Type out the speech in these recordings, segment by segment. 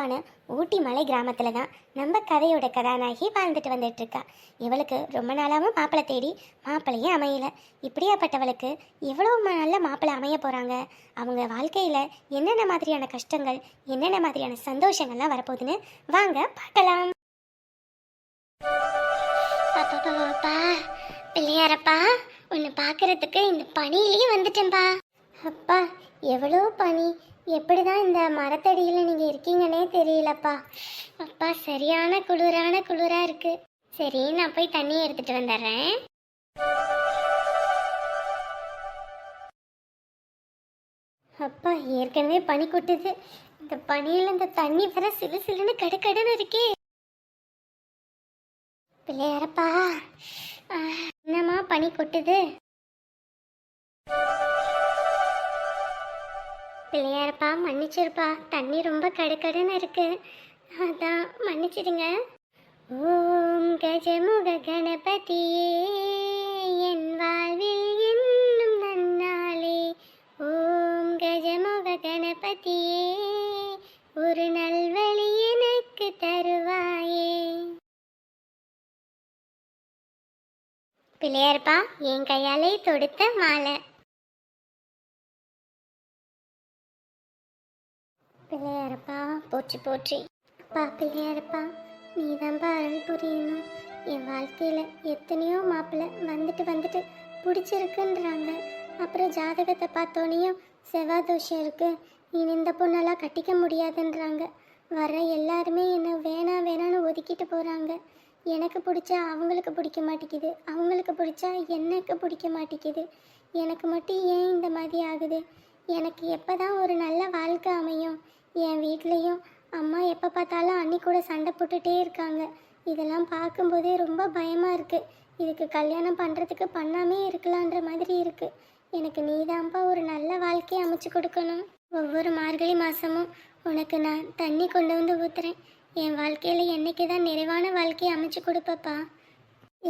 நிறைவான ஊட்டி மலை கிராமத்தில் தான். நம்ம கதையோட கதாநாயகி வாழ்ந்துட்டு வந்துட்டு இருக்கா. இவளுக்கு ரொம்ப நாளாகவும் மாப்பிள்ளை தேடி மாப்பிள்ளையே அமையல. இப்படியாப்பட்டவளுக்கு எவ்வளோ ம- நல்ல மாப்பிள்ளை அமைய போகிறாங்க அவங்க வாழ்க்கையில் என்னென்ன மாதிரியான கஷ்டங்கள் என்னென்ன மாதிரியான சந்தோஷங்கள்லாம் வரப்போகுதுன்னு வாங்க பார்க்கலாம். பிள்ளையாரப்பா உன்னை பார்க்கறதுக்கு இந்த பனியிலேயே வந்துட்டேன்பா. அப்பா எவ்வளோ பனி எப்படி தான் இந்த மரத்தடியில் நீங்கள் இருக்கீங்கன்னே தெரியலப்பா. அப்பா சரியான குளிரான குளிராக இருக்கு. சரி நான் போய் தண்ணி எடுத்துட்டு வந்துடுறேன். அப்பா ஏற்கனவே பனி கொட்டுது. இந்த பனியில் இந்த தண்ணி வர சிலு சிலுன்னு கடுக்கடுன்னு இருக்கே. பிள்ளையாரப்பா என்னம்மா பனி கொட்டுது? பிள்ளையாரப்பா மன்னிச்சிருப்பா. தண்ணி ரொம்ப கடுக்கடுன்னு இருக்கு. அதான் மன்னிச்சிடுங்க. ஓம் கஜமுக கணபதியே என் வாழ்வில் என்னும் நன்னாளே. ஓம் கஜமுக கணபதியே ஒரு நல்வழி எனக்கு தருவாயே. பிள்ளையார்ப்பா என் கையாலே தொடுத்த மாலை. பிள்ளையாரப்பா. போற்றி போற்றி. அப்பா பிள்ளையாரப்பா நீ தான்ப்பா அருள் புரியணும். என் வாழ்க்கையில் எத்தனையோ மாப்பிள்ளை வந்துட்டு வந்துட்டு பிடிச்சிருக்குன்றாங்க. அப்புறம் ஜாதகத்தை பார்த்தோனையும் செவ்வாய் தோஷம் இருக்கு. இனி இந்த பொண்ணெல்லாம் கட்டிக்க முடியாதுன்றாங்க. வர எல்லாருமே என்னை வேணா வேணான்னு ஒதுக்கிட்டு போகிறாங்க எனக்கு பிடிச்சா அவங்களுக்கு பிடிக்க மாட்டேங்குது. அவங்களுக்கு பிடிச்சா எனக்கு பிடிக்க மாட்டேங்குது. எனக்கு மட்டும் ஏன் இந்த மாதிரி ஆகுது? எனக்கு எப்போ தான் ஒரு நல்ல வாழ்க்கை அமையும்? என் வீட்லேயும் அம்மா எப்போ பார்த்தாலும் அண்ணி கூட சண்டை போட்டுட்டே இருக்காங்க. இதெல்லாம் பார்க்கும்போதே ரொம்ப பயமாக இருக்குது இதுக்கு கல்யாணம் பண்ணுறதுக்கு பண்ணாமே இருக்கலான்ற மாதிரி இருக்குது எனக்கு நீதான்ப்பா ஒரு நல்ல வாழ்க்கையை அமைச்சு கொடுக்கணும். ஒவ்வொரு மார்கழி மாதமும் உனக்கு நான் தண்ணி கொண்டு வந்து ஊற்றுறேன் என் வாழ்க்கையில் என்னைக்கு தான் நிறைவான வாழ்க்கையை அமைச்சு கொடுப்பப்பா?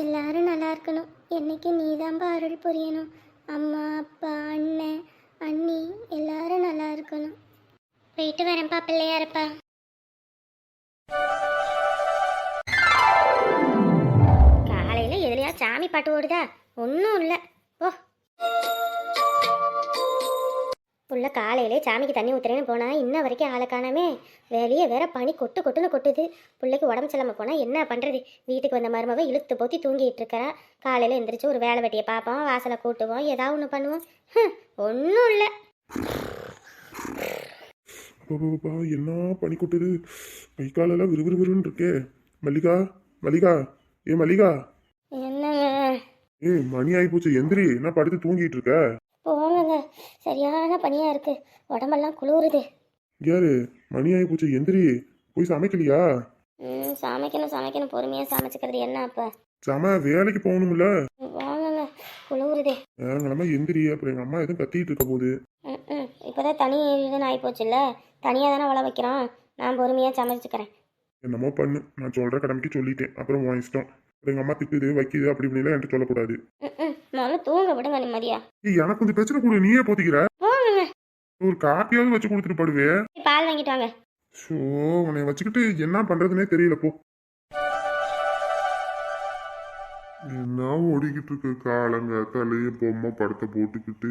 எல்லாரும் நல்லா இருக்கணும். என்னைக்கு நீதான்ப்பா அருள் புரியணும். அம்மா அப்பா அண்ணன் அண்ணி எல்லாரும் நல்லா இருக்கணும். போயிட்டு வரேன்ப்பா பிள்ளையாரப்பா. காலையில் எதுலையா சாமி பாட்டு ஓடுதா? ஒன்றும் இல்லை. ஓ புள்ள காலையிலே சாமிக்கு தண்ணி ஊற்றுறேன்னு போனால் இன்ன வரைக்கும் ஆளை காணாமே. வெளியே வேற பனி கொட்டு கொட்டுன்னு கொட்டுது. பிள்ளைக்கு உடம்பு சரியில்லாம போனால் என்ன பண்ணுறது வீட்டுக்கு வந்த மருமக இழுத்து போத்தி தூங்கிட்டு இருக்கிறா. காலையில் எந்திரிச்சு ஒரு வேலை வெட்டியை பார்ப்போம் வாசலை கூட்டுவோம் ஏதாவது ஒன்று பண்ணுவோம். ஒன்றும் இல்லை. பாப்பா என்ன பனி கொட்டுது? கை காலெல்லாம் விறுவிறுவிறுன்னு இருக்கே. மல்லிகா மல்லிகா ஏ மல்லிகா. என்னங்க? ஏ மணி ஆகி போச்சு. எந்திரி என்ன படுத்து தூங்கிட்டு இருக்க? போங்கங்க. சரியான பனியாக இருக்குது உடம்பெல்லாம் குளிருது. யாரு? மணி ஆகி போச்சு. எந்திரி போய் சமைக்கலையா? ம் சமைக்கணும் சமைக்கணும். பொறுமையாக சமைச்சிக்கிறது என்ன அப்போ? சம வேலைக்கு போகணும்ல. வாங்கங்க குளிருது. நேரங்கிழமை எந்திரி அப்புறம் எங்க அம்மா எதுவும் கத்திட்டு இருக்க போகுது. ம் ம். இப்போ தான் தனி இதுன்னு ஆகிப்போச்சுல்ல தனியாக தானே உழ வைக்கிறோம். நான் பொறுமையாக சமைச்சுக்கிறேன். என்னமோ பண்ணு. நான் சொல்ற கடமைக்கு சொல்லிட்டேன். அப்புறம் உன் இஷ்டம். அப்புறம் எங்க அம்மா திட்டுது வைக்குது அப்படி இப்படிலாம் என்கிட்ட சொல்லக்கூடாது. முதல்ல தூங்க விடுங்க நிம்மதியா. எனக்கு கொஞ்சம் பிரச்சனை கூட. நீயே போத்திக்கிற. ஒரு காப்பியாவது வச்சு கொடுத்துட்டு படுவே. பால் வாங்கிட்டு வாங்க. ஷோ உன்னை வச்சுக்கிட்டு என்ன பண்றதுனே தெரியல போ. என்ன ஓடிக்கிட்டு இருக்க? காலங்க தலைய பொம்மை படத்தை போட்டுக்கிட்டு.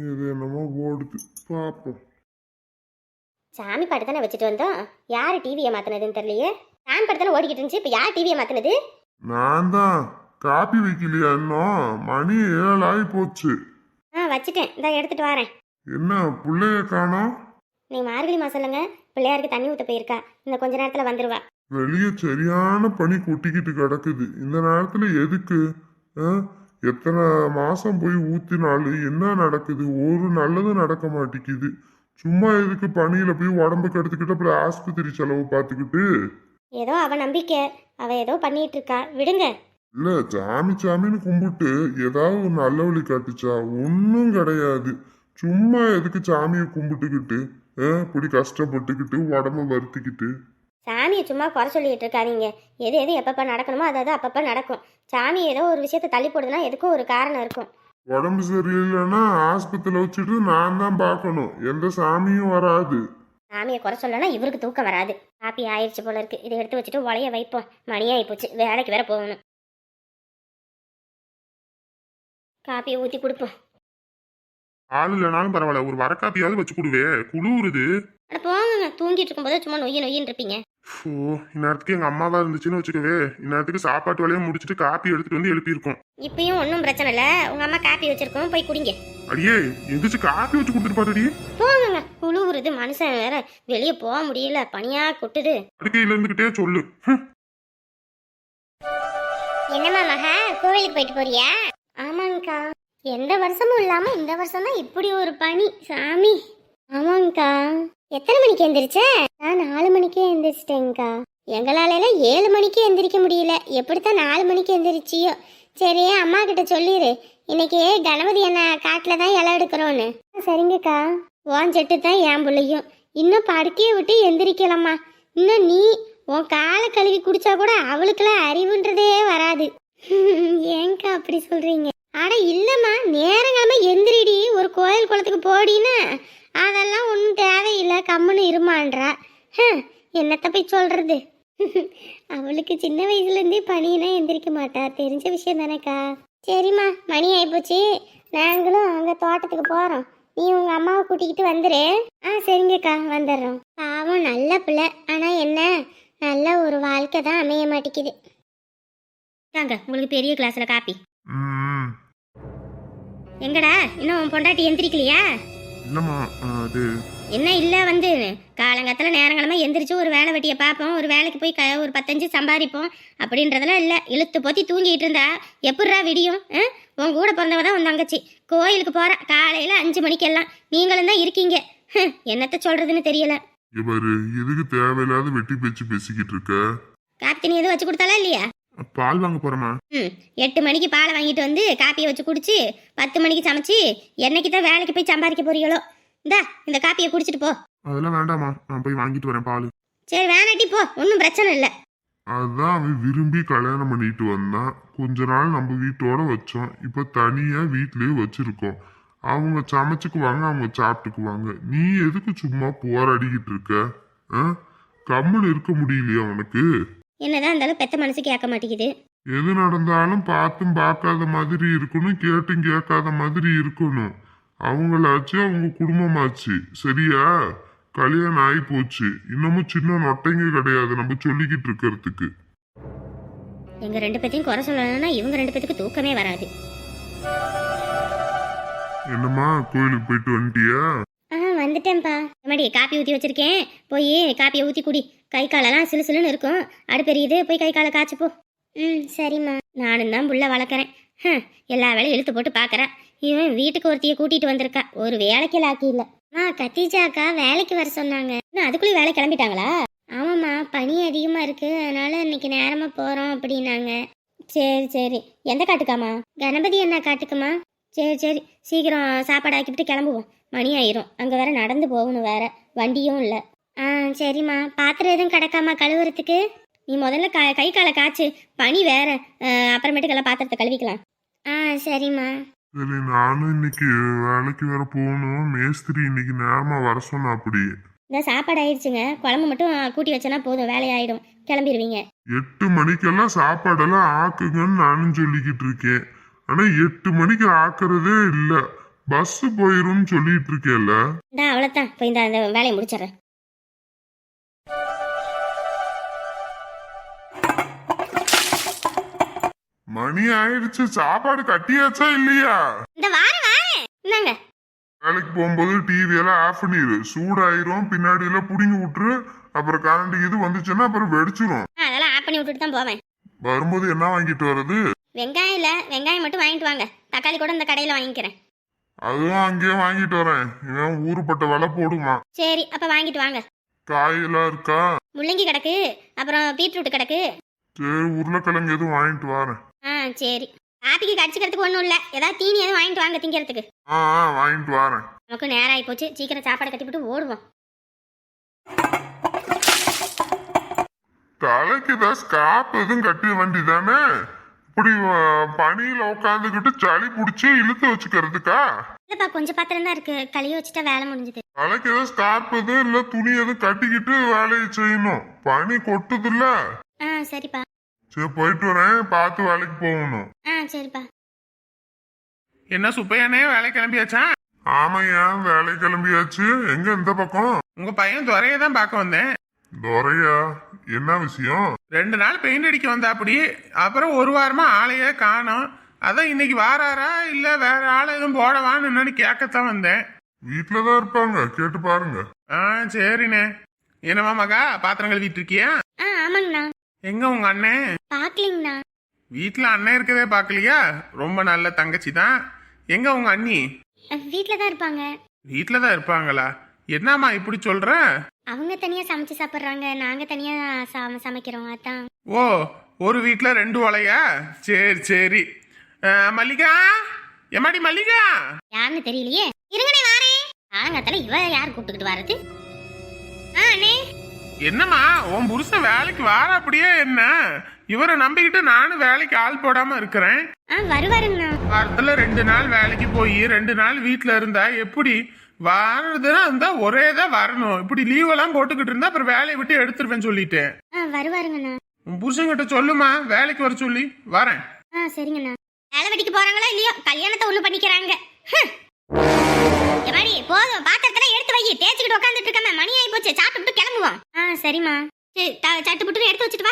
இது என்னமோ ஓடுது. பார்ப்போம் சாமி பாட்டு தானே வச்சுட்டு வந்தோம்? யார் டிவியை மாற்றினதுன்னு தெரியலையே? சாமி பாட்டு தானே ஓடிக்கிட்டு இருந்துச்சு இப்போ யார் டிவியை மாற்றினது நான் தான். காப்பி வைக்கலையா இன்னும்? மணி ஏழாகி போச்சு. ஆ வச்சுட்டேன். இந்த எடுத்துகிட்டு வரேன். என்ன பிள்ளைய காணோம்? நீ மார்கழி மாதம் இல்லைங்க. பிள்ளையாருக்கு தண்ணி ஊற்ற போயிருக்கா. இந்த கொஞ்ச நேரத்தில் வந்துருவா. வெளியே சரியான பனி கொட்டிக்கிட்டு கிடக்குது. இந்த நேரத்துல எதுக்கு? ஆ? எத்தனை மாசம் போய் ஊத்தினாலும் என்ன நடக்குது? ஒரு நல்லதும் நடக்க மாட்டேங்குது. சும்மா எதுக்கு பனியில போய் உடம்பு கெடுத்துக்கிட்டு அப்புறம் ஆஸ்பத்திரி செலவு பார்த்துக்கிட்டு? ஏதோ அவ நம்பிக்கை. அவ ஏதோ பண்ணிட்டு இருக்கா. விடுங்க. இல்ல சாமி சாமின்னு கும்பிட்டு ஏதாவது ஒரு நல்ல வழி காட்டுச்சா? ஒன்றும் கிடையாது. சும்மா எதுக்கு சாமியை கும்பிட்டுக்கிட்டு இப்படி கஷ்டப்பட்டுக்கிட்டு உடம்ப வருத்திக்கிட்டு? சாமியை சும்மா குறை சொல்லிட்டு இருக்காதீங்க. எது எது எப்பப்போ நடக்கணுமோ அது அது அப்பப்போ நடக்கும். சாமி ஏதோ ஒரு விஷயத்தை தள்ளி போடுதுன்னா எதுக்கும் ஒரு காரணம் இருக்கும். உடம்பு சரியில்லைன்னா ஆஸ்பத்திரியில் வச்சுட்டு நான் தான் பார்க்கணும். எந்த சாமியும் வராது. சாமியை குறை சொல்லனா இவருக்கு தூக்கம் வராது. காப்பி ஆயிடுச்சு போல இருக்கு. இதை எடுத்து வச்சுட்டு உலைய வைப்போம். மணி ஆகி போச்சு. வேலைக்கு வேற போகணும். காப்பியை ஊற்றி கொடுப்போம். ஆள் இல்லைனாலும் பரவாயில்ல. ஒரு வரக்காப்பியாவது வச்சு கொடுவே. குளிருது. அட போங்க தூங்கிட்டு இருக்கும்போது சும்மா நொய்ய நொய்யின்னு இருப்பீங்க. ஓ இந்நேரத்துக்கு எங்க அம்மாவா இருந்துச்சுன்னு வச்சுக்கவே இந்நேரத்துக்கு சாப்பாட்டு வேலையை முடிச்சுட்டு காப்பி எடுத்துட்டு வந்து எழுப்பியிருக்கோம். இப்பயும் ஒன்றும் பிரச்சனை இல்லை. உங்கள் அம்மா காப்பி வச்சிருக்கோம் போய் குடிங்க. அடியே எந்திரிச்சு காப்பி வச்சு கொடுத்துட்டு பாருடி போங்க குழுவுறது மனுஷன் வேற. வெளியே போக முடியல. பனியா கொட்டுது. அடுக்கையில இருந்துகிட்டே சொல்லு. ஹம். என்னம்மா மக கோவிலுக்கு போயிட்டு போறியா? ஆமாங்கக்கா எந்த வருஷமும் இல்லாம இந்த வருஷம் தான் இப்படி ஒரு பனி சாமி. ஆமாங்கக்கா எத்தனை மணிக்கு எந்திரிச்ச? நான் நாலு மணிக்கே எந்திரிச்சிட்டேங்கக்கா எங்களால எல்லாம் ஏழு மணிக்கு எந்திரிக்க முடியல. எப்படித்தான் நாலு மணிக்கு எந்திரிச்சியோ? சரி அம்மா கிட்ட சொல்லிடு இன்னைக்கு கணபதி என்ன காட்டில் தான் இலை எடுக்கிறோன்னு. சரிங்கக்கா. உன் செட்டு தான் என் பிள்ளையும். இன்னும் படுக்கையை விட்டு எந்திரிக்கலம்மா. இன்னும் நீ உன் காலை கழுவி குடிச்சா கூட அவளுக்கெல்லாம் அறிவுன்றதே வராது. ஏங்கா அப்படி சொல்றீங்க? அட இல்லம்மா. நேரங்காலமா எந்திரிடி. ஒரு கோயில் குளத்துக்கு போடின்னு அதெல்லாம் ஒன்றும் தேவையில்லை கம்முன்னு இருமான்றா. என்னத்த போய் சொல்றது? அவளுக்கு சின்ன வயசுலேருந்தே பனியெல்லாம் எந்திரிக்க மாட்டா. தெரிஞ்ச விஷயம் தானேக்கா. சரிம்மா மணி ஆயிப்போச்சு. நாங்களும் அங்கே தோட்டத்துக்கு போகிறோம் நீ உங்கள் அம்மாவை கூட்டிக்கிட்டு வந்துரு. ஆ சரிங்கக்கா வந்துடுறோம் பாவம் நல்ல பிள்ளை. ஆனால் என்ன? நல்ல ஒரு வாழ்க்கை தான் அமைய மாட்டேங்குது. தாங்க உங்களுக்கு பெரிய கிளாஸ்ல காப்பி. எங்கடா? இன்னும் உன் பொண்டாட்டி எந்திரிக்கலையா? இல்லம்மா அது? என்ன இல்லை வந்து காலங்காத்தில் நேரங்களமாக எந்திரிச்சு ஒரு வேலை வெட்டியை பார்ப்போம் ஒரு வேலைக்கு போய் க ஒரு பத்தஞ்சு சம்பாதிப்போம். அப்படின்றதெல்லாம் இல்லை. இழுத்து பொத்தி தூங்கிட்டு இருந்தா எப்பட்றா விடியும்? ஆ? உன் கூட பிறந்தவ தான் உன் தங்கச்சி. கோயிலுக்கு போகிறா காலையில் அஞ்சு மணிக்கெல்லாம் நீங்களும் தான் இருக்கீங்க. ஹம், என்னத்த சொல்கிறதுன்னு தெரியல. இவரு எதுக்கு தேவையில்லாத வெட்டி பேச்சு பேசிக்கிட்டு இருக்க? காப்பி தண்ணி எதுவும் வச்சு கொடுத்தாலா இல்லையா? பால் வாங்க போறேம்மா. ம் எட்டு மணிக்கு பாலை வாங்கிட்டு வந்து காப்பியை வச்சு குடிச்சு பத்து மணிக்கு சமைச்சு என்னைக்கு தான் வேலைக்கு போய் சம்பாதிக்க போறீங்களோ? இந்தா இந்த காப்பியை குடிச்சிட்டு போ. அதெல்லாம் வேண்டாம்மா. நான் போய் வாங்கிட்டு வரேன் பால். சரி வேணாட்டி போ. ஒன்றும் பிரச்சனை இல்லை. அதான் அவன் விரும்பி கல்யாணம் பண்ணிட்டு வந்தான். கொஞ்ச நாள் நம்ம வீட்டோட வச்சோம். இப்ப தனியா வீட்லயே வச்சிருக்கோம். அவங்க சமைச்சுக்குவாங்க அவங்க சாப்பிட்டுக்குவாங்க. நீ எதுக்கு சும்மா போராடிக்கிட்டு இருக்க? கம்முன்னு இருக்க முடியலையா உனக்கு? என்னதான் இருந்தாலும் பெத்த மனசு கேட்க மாட்டேங்குது. எது நடந்தாலும் பார்த்தும் பார்க்காத மாதிரி இருக்கணும் கேட்டும் கேட்காத மாதிரி இருக்கணும். அவங்களாச்சு அவங்க குடும்பமாச்சு. சரியா? கல்யாணம் ஆகி போச்சு இன்னமும் சின்ன நொட்டைங்க கிடையாது நம்ம சொல்லிக்கிட்டு இருக்கிறதுக்கு. எங்க ரெண்டு பேத்தையும் குறை சொல்லணும்னா இவங்க ரெண்டு பேத்துக்கு தூக்கமே வராது. என்னம்மா கோயிலுக்கு போயிட்டு வந்துட்டியா? ஆ வந்துட்டேன்ப்பா. மடி காப்பி ஊற்றி வச்சிருக்கேன். போய் காப்பியை ஊற்றி குடி. கை காலெல்லாம் சிலு சிலுன்னு இருக்கும். அடுப்பெரியுது போய் கை காலை காய்ச்சி போ. ம் சரிம்மா. நானும் தான் புள்ள வளர்க்குறேன். ஹம், எல்லா வேலையும் இழுத்து போட்டு பார்க்குறேன் இவன் வீட்டுக்கு ஒருத்தியை கூட்டிகிட்டு வந்திருக்கா. ஒரு வேலைக்கு ஆக்கி இல்லை. ஆ கத்திஜாக்கா வேலைக்கு வர சொன்னாங்க. இன்னும் அதுக்குள்ளேயும் வேலை கிளம்பிட்டாங்களா? ஆமாம்மா பனி அதிகமாக இருக்குது அதனால இன்னைக்கு நேரமாக போகிறோம் அப்படின்னாங்க. சரி சரி. எந்த காட்டுக்காமா கணபதி என்ன காட்டுக்குமா சரி சரி. சீக்கிரம் சாப்பாடு ஆக்கிவிட்டு கிளம்புவோம். மணி ஆயிரும். அங்கே வேற நடந்து போகணும் வேற. வண்டியும் இல்லை. சரிம்மா. பாத்திரம் எதுவும் கிடக்காமா கழுவுறதுக்கு? நீ முதல்ல க கை காலை காய்ச்சு பனி வேற. அப்புறமேட்டுக்கெல்லாம் பாத்திரத்தை கழுவிக்கலாம். ஆ சரிம்மா. சரி நானும் இன்னைக்கு வேலைக்கு வேற போகணும். மேஸ்திரி இன்னைக்கு நேரமா வர சொன்னா அப்படி. இந்த சாப்பாடு ஆயிடுச்சுங்க. குழம்பு மட்டும் கூட்டி வச்சனா போதும். வேலையாயிடும் கிளம்பிடுவீங்க எட்டு மணிக்கெல்லாம் சாப்பாடெல்லாம் ஆக்குங்கன்னு நானும் சொல்லிக்கிட்டு இருக்கேன். ஆனா எட்டு மணிக்கு ஆக்குறதே இல்ல. பஸ் போயிரும்னு சொல்லிட்டு இருக்கேல்ல இந்த அவ்வளோதான் இப்போ இந்த அந்த வேலையை முடிச்சிடுறேன். மணி ஆயிடுச்சு சாப்பாடு கட்டியாச்சா இல்லையா? இந்த வாரம் வாரேன் இந்தாங்க. வேலைக்கு போகும்போது டிவி எல்லாம் ஆஃப் பண்ணிடு சூடாயிரும் பின்னாடி எல்லாம் புடிங்கி விட்டுரு. அப்புறம் கரண்ட் இது வந்துச்சுன்னா அப்புறம் வெடிச்சிரும். அதெல்லாம் ஆஃப் பண்ணி விட்டுட்டு தான் போவேன். வரும்போது என்ன வாங்கிட்டு வர்றது? வெங்காயம் இல்லை. வெங்காயம் மட்டும் வாங்கிட்டு வாங்க. தக்காளி கூட இந்த கடையில் வாங்கிக்கிறேன். அதுவும் அங்கேயே வாங்கிட்டு வரேன். இவன் ஊருப்பட்ட விலை போடுமா? சரி அப்போ வாங்கிட்டு வாங்க. காயெல்லாம் இருக்கா? முள்ளங்கி கிடக்கு. அப்புறம் பீட்ரூட் கிடக்கு. சரி உருளைக்கிழங்கு எதுவும் வாங்கிட்டு வரேன். ஆ சரி. காப்பிக்கு கடிச்சிக்கிறதுக்கு ஒன்றும் இல்லை. ஏதாவது தீனி எதுவும் வாங்கிட்டு வாங்க திங்கிறதுக்கு. ஆ ஆ வாங்கிட்டு வரேன். நமக்கு நேரம் ஆகி போச்சு. சீக்கிரம் சாப்பாடு கட்டிவிட்டு ஓடுவோம். தலைக்கு ஏதாவது ஸ்காப் எதுவும் கட்ட வேண்டியதானே? இப்படி பனியில உட்காந்துக்கிட்டு சளி பிடிச்சி இழுத்து வச்சுக்கிறதுக்கா? இல்லப்பா கொஞ்சம் பாத்திரம் தான் இருக்கு. கழுவி வச்சுட்டா வேலை முடிஞ்சது. தலைக்கு எதுவும் ஸ்கார்ப் எதுவும் இல்ல துணி எதுவும் கட்டிக்கிட்டு வேலையை செய்யணும். பனி கொட்டுதுல்ல. ஆ சரிப்பா. சரி போயிட்டு வரேன். பார்த்து வேலைக்கு போகணும். ஆ சரிப்பா. என்ன சுப்பையானே வேலை கிளம்பியாச்சா? ஆமையா வேலை கிளம்பியாச்சு. எங்க இந்த பக்கம்? உங்க பையன் துறையை தான் பார்க்க வந்தேன். துரையா என்ன விஷயம்? ரெண்டு நாள் பெயிண்ட் அடிக்க வந்தா அப்படி. அப்புறம் ஒரு வாரமா ஆளையே காணோம். அதான் இன்னைக்கு வாராரா இல்ல வேற ஆள் எதுவும் போடவான்னு என்னன்னு கேட்கத்தான் வந்தேன். வீட்டுலதான் இருப்பாங்க. கேட்டு பாருங்க. ஆ சரிண்ணே. என்னவா மகா பாத்திரம் கழுவிட்டு இருக்கியா? ஆ ஆமாங்கண்ணா. எங்க உங்க அண்ணன் பார்க்கலிங்கண்ணா வீட்டுல அண்ணன் இருக்கதே பார்க்கலையா ரொம்ப நல்ல தங்கச்சி தான். எங்க உங்க அண்ணி? வீட்டில் தான் இருப்பாங்க. வீட்டில தான் இருப்பாங்களா? என்னம்மா இப்படி சொல்ற? அவங்க தனியாக சமைச்சு சாப்பிட்றாங்க. நாங்கள் தனியாக சம சமைக்கிறோம். அதான். ஓ ஒரு வீட்ல ரெண்டு ஒலையா? சரி சரி. அஹ், மல்லிகா? எம்மாடி மல்லிகா? யாருன்னு தெரியலையே. இருங்கண்ணே வாரேன். ஆங்கத்தில் இவ யார் கூப்பிட்டுக்கிட்டு வர்றது? என்னம்மா உன் புருஷன் வேலைக்கு வார அப்படியே என்ன? இவரை நம்பிக்கிட்டு நானும் வேலைக்கு ஆள் போடாம இருக்கிறேன். வருவாருங்கண்ணா வாரத்துல ரெண்டு நாள் வேலைக்கு போய் ரெண்டு நாள் வீட்ல இருந்தா எப்படி? வாரதுன்னா இருந்தா ஒரே தான் வரணும். இப்படி லீவ் எல்லாம் போட்டுக்கிட்டு இருந்தா அப்புறம் வேலையை விட்டு எடுத்துருவேன் சொல்லிட்டேன். வருவாருங்கண்ணா உன் புருஷன்கிட்ட சொல்லுமா வேலைக்கு வர சொல்லி வரேன். சரிங்கண்ணா. வேலை வெட்டிக்கு போறாங்களோ இல்லையோ? கல்யாணத்தை ஒண்ணு பண்ணிக்கிறாங்க. ஹம். போதும். பாத்திரத்தெல்லாம் எடுத்து வை. தேய்ச்சிக்கிட்டு உட்காந்துட்டு இருக்காம மணி ஆகி போச்சு. சாப்பிட்டு கிளம்புவோம். ஆ சரிம்மா. சரி த- சட்டு புட்டுன்னு எடுத்து வச்சுட்டு வா.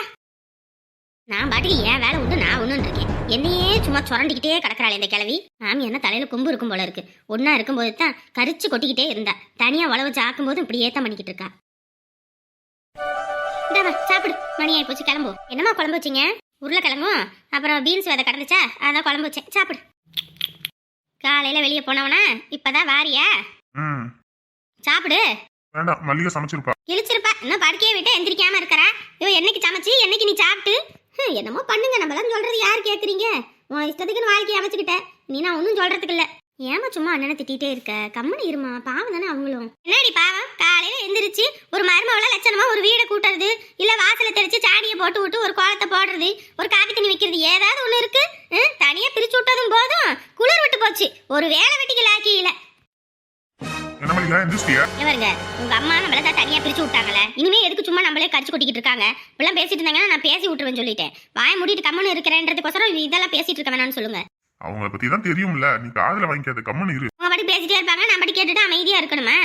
நான் பாட்டுக்கு ஏன் வேலை உண்டு நான் ஒன்று இருக்கேன். என்னையே சும்மா சுரண்டிக்கிட்டே கிடக்குறாள் இந்த கிழவி. மாமி என்ன தலையில கொம்பு இருக்கும் போல இருக்கு. ஒன்னா இருக்கும்போது தான் கரிச்சு கொட்டிக்கிட்டே இருந்தா. தனியா உழவு சாக்கும் போது இப்படி தான் பண்ணிக்கிட்டு இருக்கா. இந்தாம்மா, சாப்பிடு. மணி ஆகி போச்சு கிளம்புவோம். என்னம்மா குழம்பு வச்சீங்க? உருளைக்கிழங்கும் அப்புறம் பீன்ஸ் விதை கடந்துச்சா? அதான் குழம்பு வச்சேன். சாப்பிடு. காலையில வெளியே போனவனா? இப்பதான் வாரியா? ம். சாப்பிடு. வேண்டாம் மல்லிகை சமைச்சிருப்பா. கிழிச்சிருப்பா. இன்னும் படுக்கையே விட்டு எந்திரிக்காம இருக்கிறா. இவ என்னைக்கு சமைச்சு என்னைக்கு நீ சாப்பிட்டு? ஹம், என்னமோ பண்ணுங்க. நம்மளாம் சொல்றது யார் கேக்குறீங்க? உன் இஷ்டத்துக்குன்னு வாழ்க்கையை அமைச்சுக்கிட்ட. நீ நான் ஒன்றும் சொல்றதுக்கு இல்ல. ஏமா சும்மா அண்ணனை திட்டிகிட்டே இருக்க? கம்முன்னு இருமா. பாவம் தானே அவங்களும். என்னடி பாவம்? காலையில எந்திரிச்சு ஒரு மருமவள லட்சணமா ஒரு வீடை கூட்டுறது இல்ல வாசல தெளிச்சு சாணியை போட்டு விட்டு ஒரு கோலத்தை போடுறது ஒரு காப்பி தண்ணி வைக்கிறது ஏதாவது ஒண்ணு இருக்கு? ஹம், தனியா பிரிச்சு விட்டதும் போதும். ஒரு வேலை வெட்டிக்கு இவருங்க உங்க அம்மா நம்மள தான் தனியா பிரிச்சு விட்டாங்கல்ல இனிமே எதுக்கு சும்மா நம்மளே கடிச்சு கொட்டிக்கிட்டு இருக்காங்க? இப்பெல்லாம் பேசிட்டு இருந்தாங்கன்னா நான் பேசி விட்டுருவேன் சொல்லிட்டேன். வாய மூடிட்டு கம்மனு இருக்கிறேன்றதுக்கோசரம் இதெல்லாம் பேசிட்டு இருக்க வேணாம்னு சொல்லுங்க. அவங்கள பத்தி தான் தெரியும்ல. நீ காதுல வாங்கிக்காத கம்மன் இரு. உங்க பாட்டு பேசிட்டே இருப்பாங்க நான் பாட்டு கேட்டுட்டு அமைதியா இருக்கணுமா?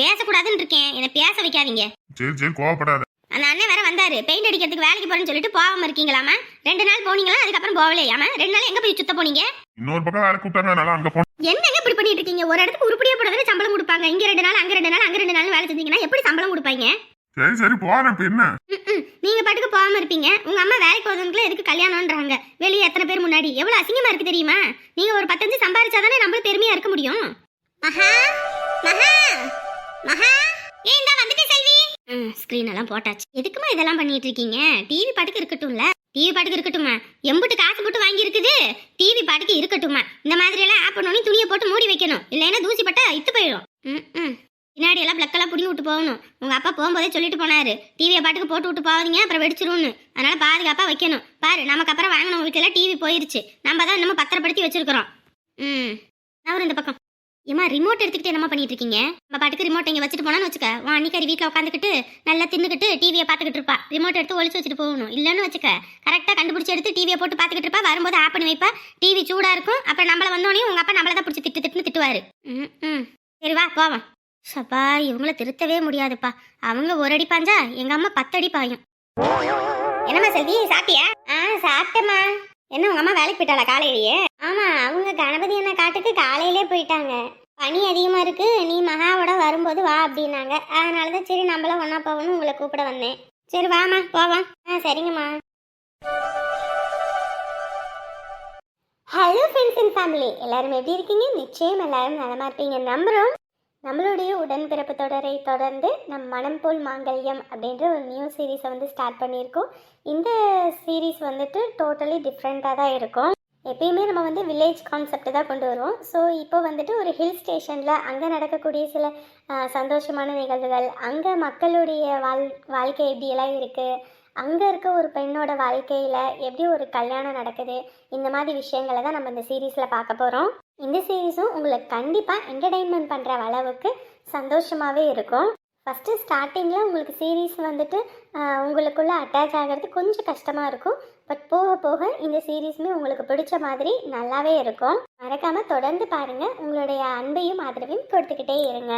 பேசக்கூடாதுன்னு இருக்கேன். என்னை பேச வைக்காதீங்க. சரி சரி கோவப்படாத. அந்த அண்ணன் வேற வந்தாரு. பெயிண்ட் அடிக்கிறதுக்கு வேலைக்கு போறேன்னு சொல்லிட்டு போகாம இருக்கீங்களாமா? ரெண்டு நாள் போனீங்களா? அதுக்கப்புறம் போகலையாமா? ரெண்டு நாள் எங்க போய் சுத்த போனீங்க? இன்னொரு பக்கம் வேலை கூப்பிட்டாங்க அதனால அங்க போனோம் என்னங்க இப்படி பண்ணிட்டு இருக்கீங்க? ஒரு இடத்துக்கு உருப்படியா போடுறதுல சம்பளம் கொடுப்பாங்க. இங்க ரெண்டு நாள் அங்க ரெண்டு நாள் அங்க ரெண்டு நாள் வேலை செஞ்சீங்கன்னா எப்படி சம்பளம் கொடுப்பாங்க? சரி சரி போறேன் இப்ப என்ன. நீங்க பாட்டுக்கு போகாம இருப்பீங்க. உங்க அம்மா வேலைக்கு போகிறதுக்குள்ள எதுக்கு கல்யாணம்ன்றாங்க? வெளியே எத்தனை பேர் முன்னாடி? எவ்வளவு அசிங்கமா இருக்கு தெரியுமா? நீங்க ஒரு பத்தஞ்சு சம்பாரிச்சாதானே நம்மளும் பெருமையா இருக்க முடியும். மகா மகா மகா. ஏன் இந்த வந்துட்டே செல்வி. ஸ்கிரீன் எல்லாம் போட்டாச்சு. எதுக்குமா இதெல்லாம் பண்ணிட்டு இருக்கீங்க? டிவி பாட்டுக்கு இருக்கட்டும்ல. டிவி பாட்டுக்கு இருக்கட்டுமா? எம்புட்டு காசு போட்டு வாங்கி இருக்குது டிவி பாட்டுக்கு இருக்கட்டுமா? இந்த மாதிரி எல்லாம் ஆப் பண்ணி துணியை போட்டு மூடி வைக்கணும். இல்லைன்னா தூசி பட்டா இத்து போயிடும். ம் ம். பின்னாடி எல்லாம் பிளக்கெல்லாம் பிடிங்கி விட்டு போகணும். உங்க அப்பா போகும்போதே சொல்லிட்டு போனாரு. டிவியை பாட்டுக்கு போட்டு விட்டு போவாதீங்க அப்புறம் வெடிச்சிரும்னு. அதனால பாதுகாப்பா வைக்கணும். பாரு நமக்கு அப்புறம் வாங்கின வீட்டுல டிவி போயிருச்சு. நம்ம தான் இன்னமும் பத்திரப்படுத்தி வச்சிருக்கிறோம். ம். அவர் இந்த பக்கம். ஏமா ரிமோட் எடுத்துக்கிட்டு என்னமா பண்ணிட்டு இருக்கீங்க நம்ம பாட்டுக்கு ரிமோட் இங்கே வச்சுட்டு போனான்னு வச்சுக்க. வா அன்னிக்காரி வீட்டில் உட்காந்துக்கிட்டு நல்லா தின்னுக்கிட்டு டிவியை பார்த்துக்கிட்டு இருப்பா. ரிமோட் எடுத்து ஒழிச்சு வச்சுட்டு போகணும். இல்லைன்னு வச்சுக்க. கரெக்டாக கண்டுபிடிச்சி எடுத்து டிவியை போட்டு பார்த்துக்கிட்டு இருப்பா. வரும்போது ஆப் பண்ணி வைப்பா. டிவி சூடாக இருக்கும். அப்புறம் நம்மள வந்தோடனே உங்கள் அப்பா நம்மளை தான் பிடிச்சி திட்டு திட்டுன்னு திட்டுவார். ம் ம். சரி வா போவோம். சப்பா இவங்கள திருத்தவே முடியாதுப்பா. அவங்க ஒரு அடி பாஞ்சா எங்கள் அம்மா பத்து அடி பாயும். என்னம்மா செல்வி சாப்பிட்டியா? ஆ சாப்பிட்டேம்மா. என்ன உங்க அம்மா வேலைக்கு போயிட்டாளா காலையிலேயே? ஆமா அவங்க கணபதி அண்ணா காட்டுக்கு காலையிலே போயிட்டாங்க. பனி அதிகமா இருக்கு நீ மகாவோட வரும்போது வா அப்படின்னாங்க. அதனாலதான் சரி நம்மளும் ஒன்னா போகணும்னு உங்களை கூப்பிட வந்தேன். சரி வாமா போவோம். ஆ சரிங்கம்மா. ஹலோ ஃப்ரெண்ட்ஸ் அண்ட் ஃபேமிலி எல்லாரும் எப்படி இருக்கீங்க? நிச்சயம் எல்லாரும் நலமா இருப்பீங்க நம்புறோம். நம்மளுடைய உடன்பிறப்பு தொடரை தொடர்ந்து நம் மனம் போல் மாங்கல்யம் அப்படின்ற ஒரு நியூ சீரீஸை வந்து ஸ்டார்ட் பண்ணியிருக்கோம். இந்த சீரீஸ் வந்துட்டு டோட்டலி டிஃப்ரெண்ட்டாக தான் இருக்கும். எப்பயுமே நம்ம வந்து வில்லேஜ் கான்செப்ட் தான் கொண்டு வருவோம். ஸோ இப்போ வந்துட்டு ஒரு ஹில் ஸ்டேஷனில் அங்கே நடக்கக்கூடிய சில சந்தோஷமான நிகழ்வுகள் அங்கே மக்களுடைய வாழ் வாழ்க்கை எப்படியெல்லாம் இருக்குது அங்கே இருக்க ஒரு பெண்ணோட வாழ்க்கையில் எப்படி ஒரு கல்யாணம் நடக்குது? இந்த மாதிரி விஷயங்களை தான் நம்ம இந்த சீரீஸில் பார்க்க போகிறோம் இந்த சீரீஸும் உங்களுக்கு கண்டிப்பாக என்டர்டெயின்மெண்ட் பண்ணுற அளவுக்கு சந்தோஷமாகவே இருக்கும். ஃபஸ்ட்டு ஸ்டார்டிங்கில் உங்களுக்கு சீரீஸ் வந்துட்டு உங்களுக்குள்ளே அட்டாச் ஆகிறது கொஞ்சம் கஷ்டமாக இருக்கும். பட் போக போக இந்த சீரீஸுமே உங்களுக்கு பிடிச்ச மாதிரி நல்லாவே இருக்கும். மறக்காமல் தொடர்ந்து பாருங்கள் உங்களுடைய அன்பையும் ஆதரவையும் கொடுத்துக்கிட்டே இருங்க.